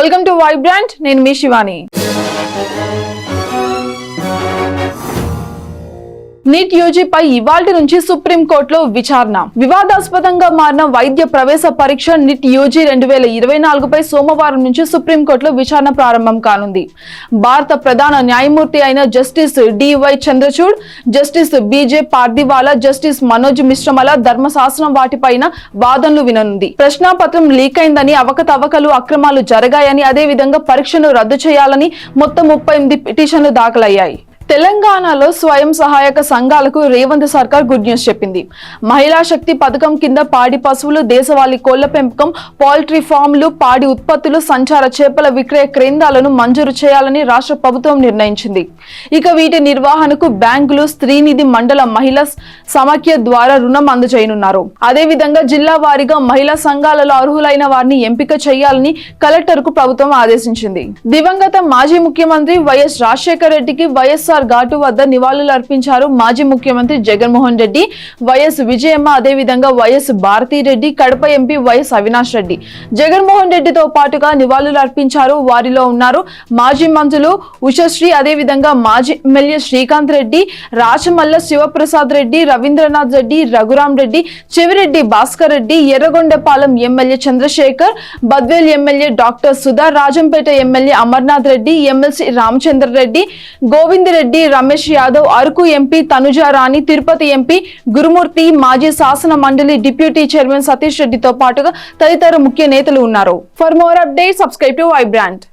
Welcome to Vibrant నేను మీ Shivani neat యూజీపై ఇవాల్టి నుంచి సుప్రీంకోర్టులో విచారణ. వివాదాస్పదంగా మారిన వైద్య ప్రవేశ పరీక్ష నీట్ యూజీ రెండు వేల ఇరవై నాలుగుపై సోమవారం నుంచి సుప్రీంకోర్టులో విచారణ ప్రారంభం కానుంది. భారత ప్రధాన న్యాయమూర్తి అయిన justice DY Chandrachud justice BJ Pardiwala justice Manoj మిశ్రమల ధర్మశాస్త్రం వాటిపైన వాదనలు విననుంది. ప్రశ్నాపత్రం లీక్ అయిందని అవకతవకలు అక్రమాలు జరిగాయని అదే విధంగా పరీక్షను రద్దు చేయాలని మొత్తం ముప్పై ఎనిమిది పిటిషన్లు దాఖలయ్యాయి. తెలంగాణలో స్వయం సహాయక సంఘాలకు రేవంత్ సర్కార్ గుడ్ న్యూస్ చెప్పింది. మహిళా శక్తి పథకం కింద పాడి పశువులు దేశవాళీ కోళ్ళ పెంపకం పౌల్ట్రీ ఫామ్లు పాడి ఉత్పత్తులు సంచార చేపల విక్రయ కేంద్రాలను మంజూరు చేయాలని రాష్ట్ర ప్రభుత్వం నిర్ణయించింది. ఇక వీటి నిర్వహణకు బ్యాంకులు స్త్రీనిధి మండల మహిళా సమాఖ్య ద్వారా రుణం అందజేయనున్నారు. అదేవిధంగా జిల్లా వారీగా మహిళా సంఘాలలో అర్హులైన వారిని ఎంపిక చేయాలని కలెక్టర్కు ప్రభుత్వం ఆదేశించింది. దివంగత మాజీ ముఖ్యమంత్రి వైఎస్ రాజశేఖర రెడ్డికి వైఎస్ఆర్ ఘాటు వద్ద నివాళులు అర్పించారు మాజీ ముఖ్యమంత్రి జగన్మోహన్ రెడ్డి వైఎస్ విజయమ్మ అదేవిధంగా YS Bharathi Reddy Kadapa MP YS Avinash Reddy. Jaganmohan రెడ్డితో పాటుగా నివాళులు అర్పించారు వారిలో ఉన్నారు మాజీ మంత్రులు ఉషశ్రీ అదేవిధంగా మాజీ MLA Srikanth Reddy Rachamalla Sivaprasad Reddy Ravindranath Reddy Raghuram Reddy Chevireddy Bhaskar Reddy Yerragondapalem MLA Chandrasekhar Badvel MLA doctor Sudha Rajampet MLA Amarnath Reddy MLC Ramachandra Reddy Govind Reddy Ramesh Yadav Araku MP Tanuja Rani Tirupati MP Gurumurthy మాజీ శాసన మండలి deputy chairman Satish రెడ్డితో పాటుగా తదితర ముఖ్య నేతలు ఉన్నారు. For more update subscribe to brand